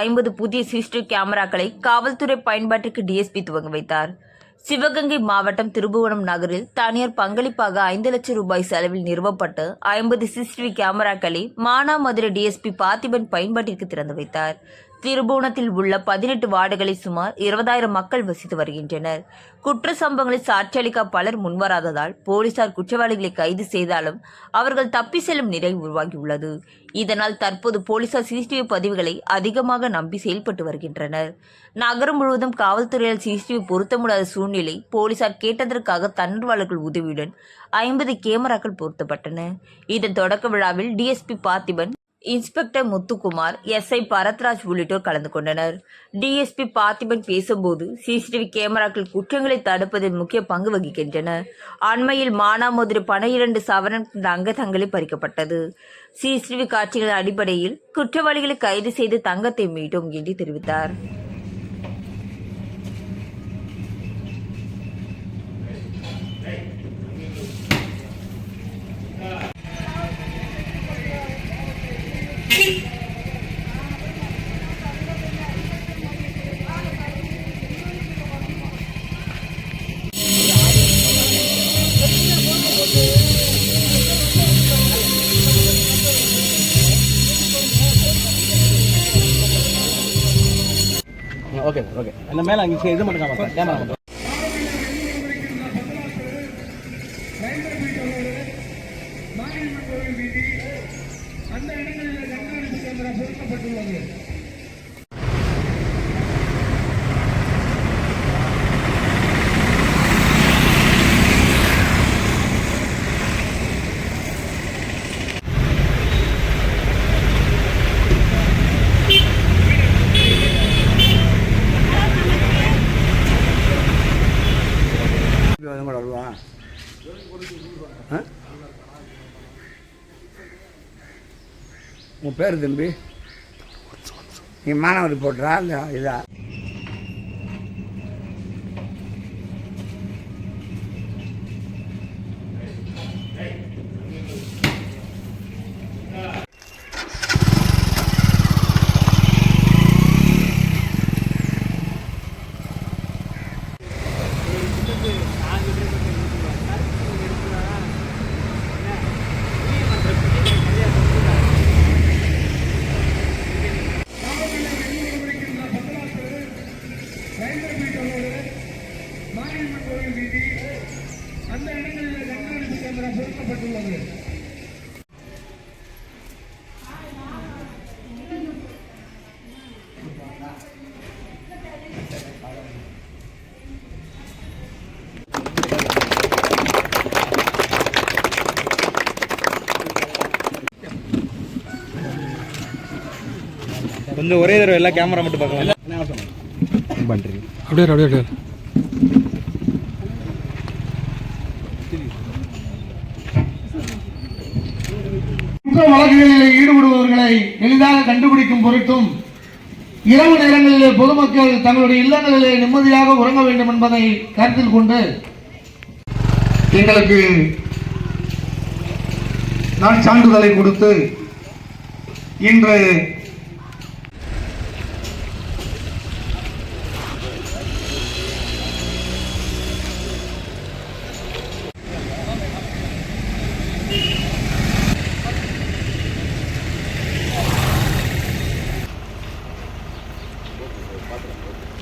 ஐம்பது புதிய சிசிடிவி கேமராக்களை காவல்துறை பயன்பாட்டிற்கு டிஎஸ்பி துவங்கி வைத்தார். சிவகங்கை மாவட்டம் திருபுவனம் நகரில் தனியார் பங்களிப்பாக ஐந்து லட்சம் ரூபாய் செலவில் நிறுவப்பட்டு ஐம்பது CCTV கேமராக்களை Manamadurai D S P Parthiban பயன்பாட்டிற்கு திறந்து வைத்தார். திருபுவனத்தில் உள்ள பதினெட்டு வார்டுகளில் சுமார் இருபதாயிரம் மக்கள் வசித்து வருகின்றனர். குற்ற சம்பவங்களில் சாட்சியளிக்க பலர் முன்வராததால் போலீசார் குற்றவாளிகளை கைது செய்தாலும் அவர்கள் தப்பி செல்லும் நிலை உருவாகியுள்ளது. இதனால் தற்போது போலீசார் சிசிடிவி பதிவுகளை அதிகமாக நம்பி செயல்பட்டு வருகின்றனர். நகரம் முழுவதும் காவல்துறையால் சிசிடிவி பொருத்த முடியாத சூழ்நிலை போலீசார் கேட்டதற்காக தன்னார்வலர்கள் உதவியுடன் ஐம்பது கேமராக்கள் பொருத்தப்பட்டன. இதன் தொடக்க விழாவில் DSP Parthiban inspector Muthukumar SI Bharathraj உள்ளிட்டோர் கலந்து கொண்டனர். டிஎஸ்பி பார்த்திபன் பேசும்போது சிசிடிவி கேமராக்கள் குற்றங்களை தடுப்பதில் முக்கிய பங்கு வகிக்கின்றன அண்மையில் மானாமதுரை பனிரண்டு சவரன் தங்க தங்களை பறிக்கப்பட்டது. சிசிடிவி காட்சிகளின் அடிப்படையில் குற்றவாளிகளை கைது செய்து தங்கத்தை மீட்டோம் என்று தெரிவித்தார். Okay okay. இந்த மேலே அங்கே இது மட்டும் காமா கேமரா மட்டும். கூட உன் பேர் தம்பி? நீ மாணவர் போட்டுறா இல்லை இதா? கொஞ்சம் ஒரே தடவை எல்லா கேமரா மட்டும் பார்க்கலாம். என்ன பண்ணுறீங்க அப்படியே அப்படியே குற்ற வழக்குகளில் ஈடுபடுபவர்களை எளிதாக கண்டுபிடிக்கும் பொருட்டும் இரவு நேரங்களிலே பொதுமக்கள் தங்களுடைய இல்லங்களிலே நிம்மதியாக உறங்க வேண்டும் என்பதை கருத்தில் கொண்டு எங்களுக்கு நான் சான்றிதழை கொடுத்து இன்று பார்த்துக்கலாம்